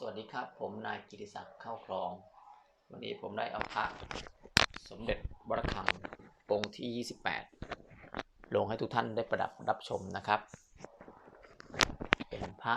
สวัสดีครับ ผมนายกิติศักดิ์เข้าคลอง วันนี้ผมได้เอาพระสมเด็จวรคังองค์ที่ 28 ลงให้ทุกท่านได้ประดับรับชมนะครับ เป็นพระ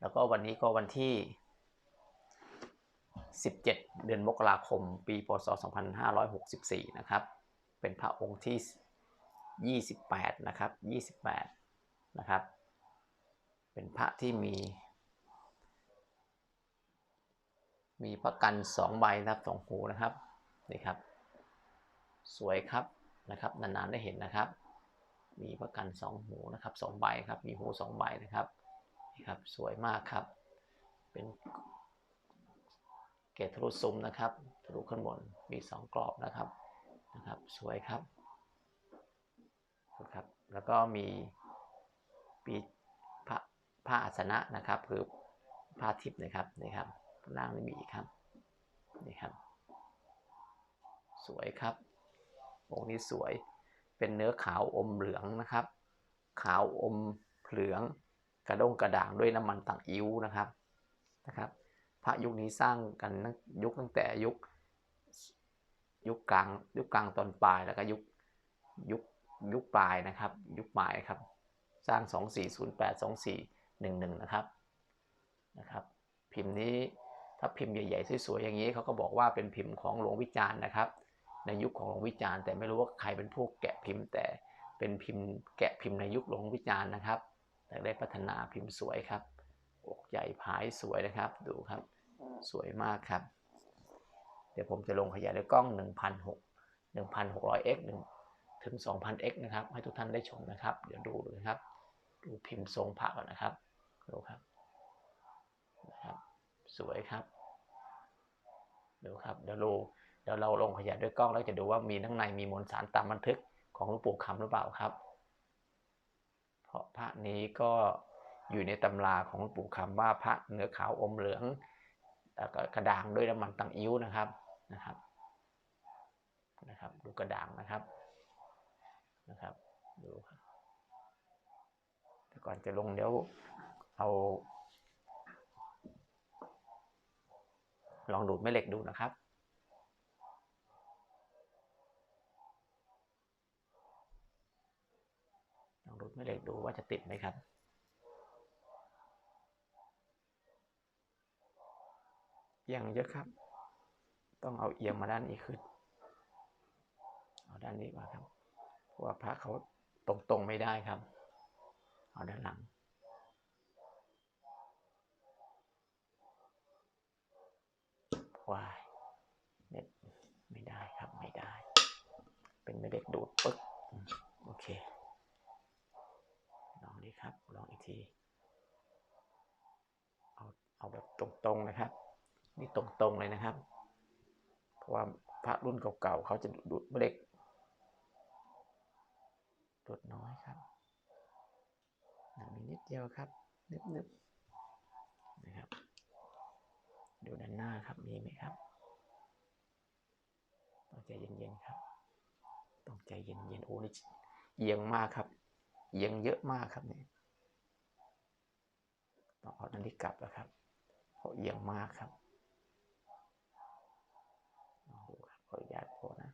แล้วก็วันนี้ก็วันที่ 17 เดือนมกราคม ปีพศ 2564 นะครับ เป็นพระองค์ที่ 28 นะครับ 28 นะครับ เป็นพระที่มี มีพระกันสองใบนะครับสองหูนะครับนี่ครับ สวยครับนะครับ นานๆได้เห็นนะครับ มีพระกันสองหูนะครับสองใบครับ มีหูสองใบนะครับนี่ครับ สวยมากครับ เป็นเกตทะลุซุ้มนะครับทะลุขึ้นบนมีสองกรอบนะครับนะครับ สวยครับครับ แล้วก็มีปีพระผ้าอาสนะนะครับ คือผ้าทิพย์นะครับนี่ครับ ล่างนี่มีอีกครับ นี่ครับ สวยครับองค์นี้สวย เป็นเนื้อขาวอมเหลืองนะครับ ขาวอมเหลือง กระด้งกระด่างด้วยน้ำมันต่างอิ้วนะครับ นะครับ พระยุคนี้สร้างกันยุคตั้งแต่ยุค ยุคกลาง ยุคกลางตอนปลายแล้วก็ยุค ยุค ยุคปลายนะครับ ยุคปลายครับ สร้าง 2408 2411 นะครับ นะครับ พิมพ์นี้ ถ้าพิมพ์ใหญ่ๆสวยๆอย่างนี้เขาก็บอกว่าเป็นพิมพ์ของหลวงวิจารณ์นะครับ ในยุคของหลวงวิจารณ์แต่ไม่รู้ว่าใครเป็นผู้แกะพิมพ์ แต่เป็นพิมพ์แกะพิมพ์ในยุคหลวงวิจารณ์นะครับแต่ได้พัฒนาพิมพ์สวยครับอกใหญ่ผายสวยนะครับ ดูครับ สวยมากครับ เดี๋ยวผมจะลงขยายด้วยกล้อง 1,600 1,600x ถึง 2,000x นะครับ ให้ทุกท่านได้ชมนะครับ เดี๋ยวดูดูนะครับ ดูพิมพ์ทรงพระก่อนนะครับ สวยครับดูครับเดี๋ยวเราเดี๋ยวเราลงขยายด้วยกล้องแล้วจะดูว่ามีข้างในมีมวลสารตามบันทึกของหลวงปู่คำหรือเปล่าครับ เพราะพระนี้ก็อยู่ในตำราของหลวงปู่คำว่าพระเนื้อขาวอมเหลืองแล้วก็กระด่างด้วยน้ำมันตังอิ้วนะครับนะครับนะครับ ดูกระด่างนะครับนะครับดูครับแต่ก่อนจะลงเดี๋ยวเอา ลองดูดแม่เหล็กดูนะครับลองดูดแม่เหล็กดูว่าจะติดไหมครับเอียงเยอะครับ ต้องเอาเอียงมาด้านนี้ขึ้นเอาด้านนี้มาครับเพราะว่าพระเขาตรงๆไม่ได้ครับ เอาด้านหลัง วายเน็ตไม่ได้ครับไม่ได้ เป็นไม่เด็กดูดปึ๊กโอเค ลองดีครับ ลองอีกที เอาเอาแบบตรงๆนะครับ นี่ตรงๆเลยนะครับ เพราะว่าพระรุ่นเก่าๆเขาจะดูดไม่เด็กดูดน้อยครับมีนิดเดียวครับนึบๆนะครับ ดูด้านหน้าครับมีไหมครับต้องใจเย็นๆครับต้องใจเย็นๆโอ้นี่เอียงมากครับเอียงเยอะมากครับเนี่ยต้องเอาอันนี้กลับแล้วครับเพราะเอียงมากครับดูครับขออนุญาตโพนะ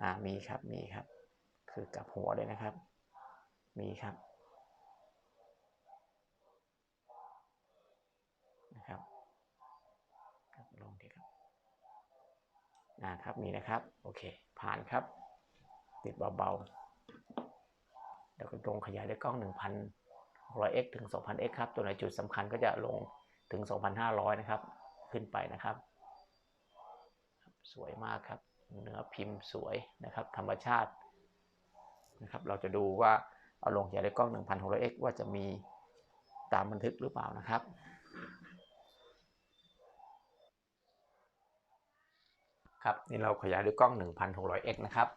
อ่ามีครับมีครับ คือกลับหัวเลยนะครับ มีครับ ลงทีครับ นะครับมีนะครับ โอเค ผ่านครับ ติดเบาๆเดี๋ยวก็ลงขยายด้วยกล้อง 1,600x ถึง 2,000x ครับ ตัวไหนจุดสำคัญก็จะลงถึง 2,500 นะครับ ขึ้นไปนะครับ สวยมากครับ เนื้อพิมพ์สวยนะครับ ธรรมชาตินะครับ เราจะดูว่าเอาลงขยายด้วยกล้อง 1,600x ว่าจะมีตามบันทึกหรือเปล่านะครับ ครับนี่เราขยายด้วยกล้อง 1,600x นะครับ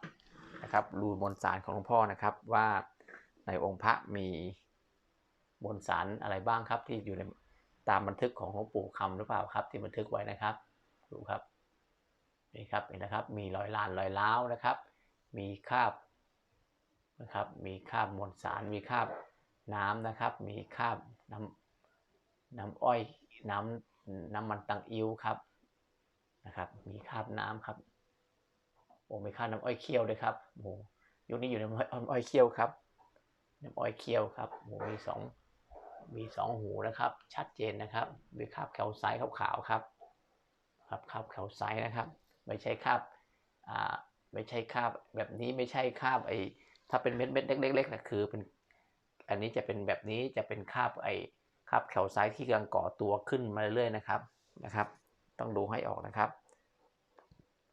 นะครับรูมวลสารของหลวงพ่อนะครับว่าในองค์พระมีมวลสารอะไรบ้างครับที่อยู่ในตามบันทึกของหลวงปู่คำหรือเปล่าครับ ที่บันทึกไว้นะครับดูครับนี่ครับเห็นนะครับมีรอยลานรอยล้าวนะครับ มีคราบนะครับมีคราบมวลสาร มีคราบน้ำนะครับ มีคราบน้น้ำอ้อยน้ำน้ำมันตังอิ้วครับ นะครับ มีคราบน้ำครับ โอ้มีคราบน้ำอ้อยเคี่ยวด้วยครับโอ้ยุคนี้อยู่ในน้ำอ้อยเคี่ยวครับน้ำอ้อยเคี่ยวครับโอ้มีสองมีสองหูนะครับ ชัดเจนนะครับ มีคราบแคลไซต์ขาวๆครับ ครับคราบแคลไซต์นะครับ ไม่ใช่คราบอ่าไม่ใช่คราบแบบนี้ไม่ใช่คราบไอถ้าเป็นเม็ดเม็ดเล็กๆนะคือเป็นอันนี้จะเป็นแบบนี้จะเป็นคราบไอคราบแคลไซต์ที่กำลังก่อตัวขึ้นมาเรื่อยๆนะครับนะครับ ต้องดูให้ออกนะครับ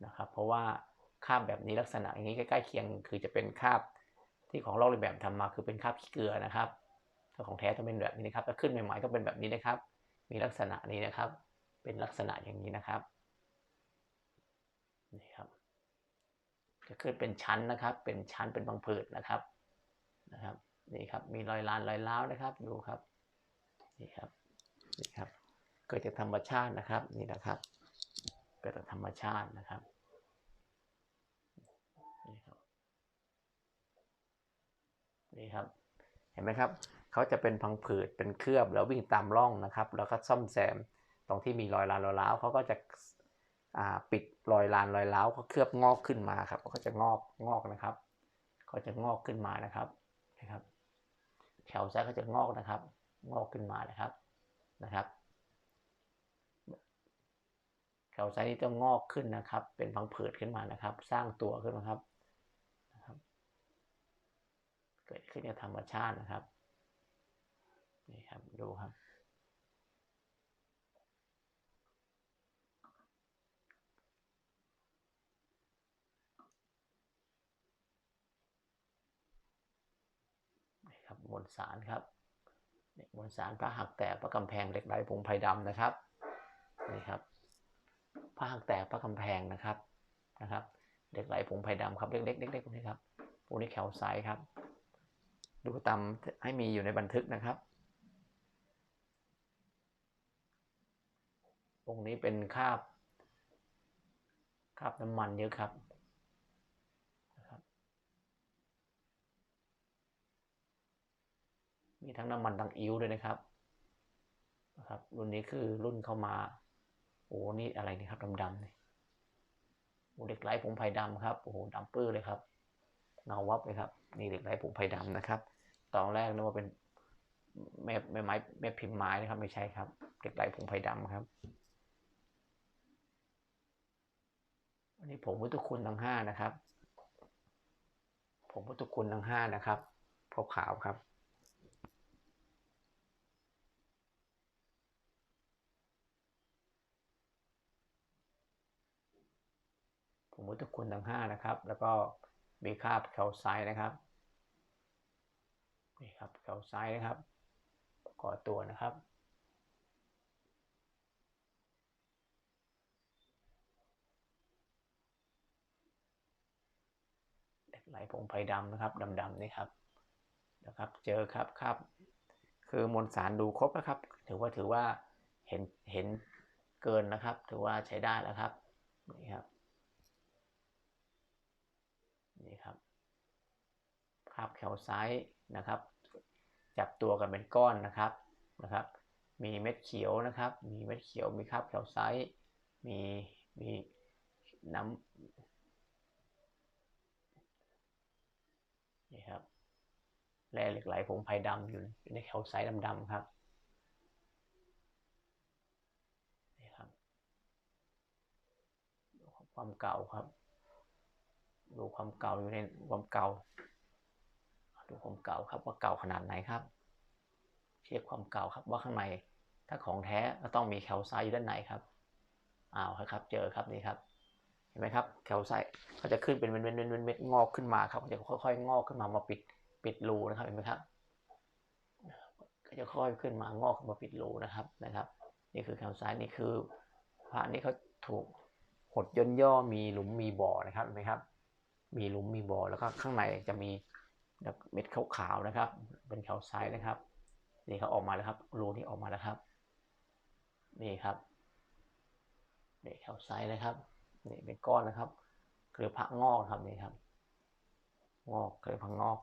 นะครับ เพราะว่าคาบแบบนี้ลักษณะอย่างนี้ใกล้ๆเคียงคือจะเป็นคาบที่ของลอกเลียนแบบทำมาคือเป็นคาบขี้เกลือนะครับถ้าของแท้ต้องเป็นแบบนี้นะครับถ้าขึ้นใหม่ๆก็เป็นแบบนี้นะครับ มีลักษณะนี้นะครับ เป็นลักษณะอย่างนี้นะครับนี่ครับจะขึ้นเป็นชั้นนะครับ เป็นชั้นเป็นบางผืดนะครับนะครับนี่ครับมีรอยลานรอยเล้านะครับดูครับนี่ครับนี่ครับ เกิดจากธรรมชาตินะครับนี่นะครับ เกิดจากธรรมชาตินะครับนี่ครับนี่ครับ เห็นไหมครับเขาจะเป็นพังผืดเป็นเคลือบแล้ววิ่งตามร่องนะครับ แล้วก็ซ่อมแซมตรงที่มีรอยลานรอยล้าวเขาก็จะปิดรอยลานรอยล้าวเขาเคลือบงอกขึ้นมาครับเขาจะงอกงอกนะครับเขาจะงอกขึ้นมานะครับนะครับแถวซ้ายเขาจะงอกนะครับ งอกขึ้นมานะครับนะครับ แถวซ้ายนี้ต้องงอกขึ้นนะครับ เป็นพังผืดขึ้นมานะครับ สร้างตัวขึ้นมาครับนะครับ เกิดขึ้นจากธรรมชาตินะครับนี่ครับดูครับนี่ครับมวลสารครับมวลสารพระหักแตกพระกำแพงเหล็กไหลผงไผ่ดำนะครับนี่ครับ พระหักแตกพระกำแพงนะครับนะครับเหล็กไหลผงไผ่ดำครับเล็กๆเล็กๆพวกนี่ครับพวกนี้แขวไซครับ ดูตามให้มีอยู่ในบันทึกนะครับองค์นี้เป็นคาบคาบน้ำมันเยอะครับมีทั้งน้ำมันทั้งอิ้วด้วยนะครับนะครับ รุ่นนี้คือรุ่นเข้ามา อ้นี่อะไรนี่ครับดำๆนี่โอ้เหล็กไหลผงไผ่ดำครับโอ้โหดำปื้อเลยครับเงาวับเลยครับ นี่เหล็กไหลผงไผ่ดำนะครับ ตอนแรกนึกว่าเป็นแม่แม่ไม้แม่พิมพ์ไม้นะครับ ไม่ใช่ครับเหล็กไหลผงไผ่ดำครับอันนี้ผงพุทธคุณทั้งห้านะครับผงพุทธคุณทั้งห้านะครับขาวขาวครับ มพุทธคุณทั้งห้านะครับ แล้วก็มีคราบแคลไซต์นะครับนี่ครับแคลไซต์นะครับก่อตัวนะครับเหล็กไหลผงไผ่ดำนะครับดำๆนี่ครับนะครับ เจอครับครับ คือมวลสารดูครบนะครับ ถือว่าถือว่าเห็นเห็นเกินนะครับ ถือว่าใช้ได้แล้วครับนี่ครับ นี่ครับคาบแคลไซต์นะครับ จับตัวกันเป็นก้อนนะครับนะครับ มีเม็ดเขียวนะครับ มีเม็ดเขียวมีคาบแคลไซต์มีมีน้ำนี่ครับแร่เหล็กไหลผงไผ่ดำอยู่ในแคลไซต์ดำๆครับนี่ครับความเก่าครับ ดูความเก่าอยู่ในความเก่า ดูความเก่าครับว่าเก่าขนาดไหนครับเทียบความเก่าครับว่าข้างในถ้าของแท้ก็ต้องมีแคลไซต์อยู่ด้านในครับอ้าวครับ เจอครับนี่ครับ เห็นไหมครับแคลไซต์เขาจะขึ้นเป็นเม็ดเม็ดเม็ดเม็ดงอกขึ้นมาครับจะค่อยๆ งอกขึ้นมามาปิดปิดรูนะครับเห็นไหมครับก็จะค่อยขึ้นมางอกขึ้นมาปิดรูนะครับนะครับ นี่คือแคลไซต์นี่คือพระนี่เขาถูกหดย่นย่อมีหลุมมีบ่อนะครับเห็นไหมครับ มีลุมมีบ่อแล้วก็ข้างในจะมีเม็ดขาวๆนะครับ เป็นขาวไซสนะครับนี่เขาออกมาแล้วครับรูนี้ออกมาแล้วครับนี่ครับนี่ขาวไซสนะครับนี่เป็นก้อนนะครับเกลือพระงอกครับนี่ครับ งอกเกลือพระงอก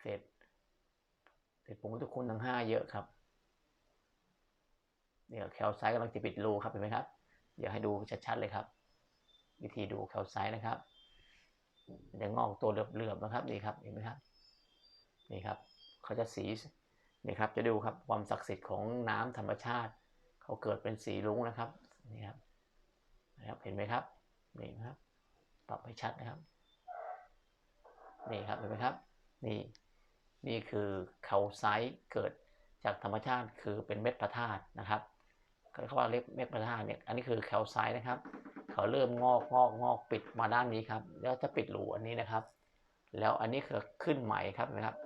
เสร็จ เศษผงพุทธคุณทั้งห้าเยอะครับเนี่ยแคลไซต์กำลังจะปิดรูครับเห็นไหมครับ เดี๋ยวให้ดูชัดๆเลยครับ วิธีดูแคลไซต์นะครับจะงอกตัวเหลือบๆนะครับนี่ครับเห็นไหมครับนี่ครับเขาจะสีนี่ครับจะดูครับความศักดิ์สิทธิ์ของน้ำธรรมชาติ เขาเกิดเป็นสีรุ้งนะครับนี่ครับนะครับเห็นไหมครับนี่ครับปรับให้ชัดนะครับนี่ครับเห็นไหมครับนี่ นี่คือเขาไซต์เกิดจากธรรมชาติคือเป็นเม็ดพระธาตุนะครับเขาว่าเรียกเม็ดพระธาตุเนี่ยอันนี้คือแคลไซต์นะครับ เขาเริ่มงอกงอกงอกปิดมาด้านนี้ครับ แล้วจะปิดรูอันนี้นะครับ แล้วอันนี้คือขึ้นใหม่ครับนะครับ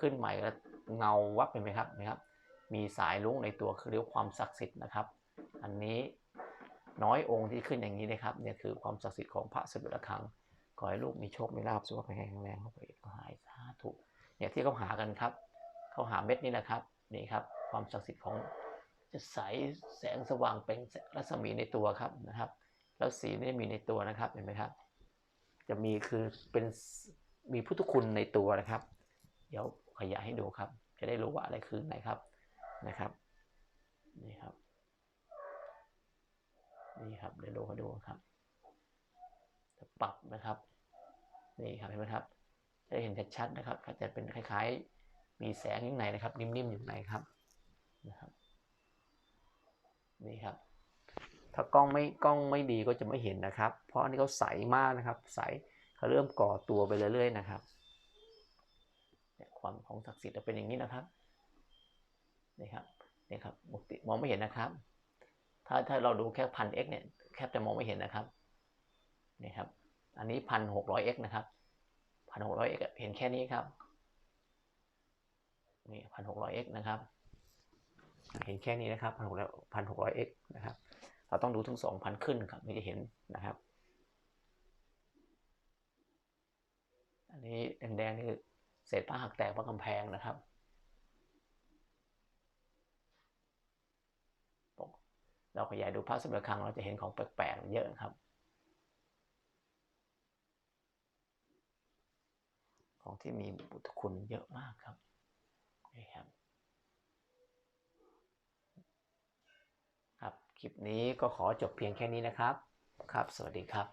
ขึ้นใหม่แล้วเงาวับเห็นไหมครับนะครับ มีสายลุ้งในตัวคือเรียกความศักดิ์สิทธิ์นะครับ อันนี้น้อยองค์ที่ขึ้นอย่างนี้นะครับเนี่ยคือความศักดิ์สิทธิ์ของพระสมุทรคังขอให้ลูกมีโชคมีลาภสุขภาพแข็งแรงเข้าไปก็หายสาธุ เนี่ยที่เขาหากันครับเขาหาเม็ดนี่แหละครับนี่ครับความศักดิ์สิทธิ์ของจะใสแสงสว่างเป็นรัศมีในตัวครับนะครับ แล้วสีนี่มีในตัวนะครับเห็นไหมครับ จะมีคือเป็นมีพุทธคุณในตัวนะครับ เดี๋ยวขยายให้ดูครับ จะได้รู้ว่าอะไรคือไหนครับนะครับนี่ครับนี่ครับเดี๋ยวดูให้ดูครับปรับนะครับนี่ครับเห็นไหมครับ จะเห็นชัดๆนะครับก็จะเป็นคล้ายๆ มีแสงอยู่ในนะครับ นิ่มๆอยู่ในครับนะครับนี่ครับ ถ้ากล้องไม่กล้องไม่ดีก็จะไม่เห็นนะครับ เพราะอันนี้เขาใสมากนะครับ ใสเขาเริ่มก่อตัวไปเรื่อยๆนะครับเนี่ยความของศักดิ์สิทธิ์จะเป็นอย่างนี้นะครับนี่ครับนี่ครับปกติมองไม่เห็นนะครับ ถ้าถ้าเราดูแค่พันเอ็กเนี่ยแคบจะมองไม่เห็นนะครับนี่ครับ อันนี้พันหกร้อยเอ็กนะครับ พันหกร้อยเอ็กเห็นแค่นี้ครับนี่พันหกร้อยเอ็กนะครับ เห็นแค่นี้นะครับพันหกร้อยพันหกร้อยเอ็กนะครับ เราต้องดูถึงสองพันขึ้นครับถึงจะเห็นนะครับ อันนี้แดงๆนี่คือเศษผ้าหักแตกเพราะกำแพงนะครับเราขยายดูพระสมเด็จครั้งเราจะเห็นของแปลกๆเยอะครับ ของที่มีบุตรคุณเยอะมากครับนี่ครับ ครับ คลิปนี้ก็ขอจบเพียงแค่นี้นะครับ ครับ สวัสดีครับ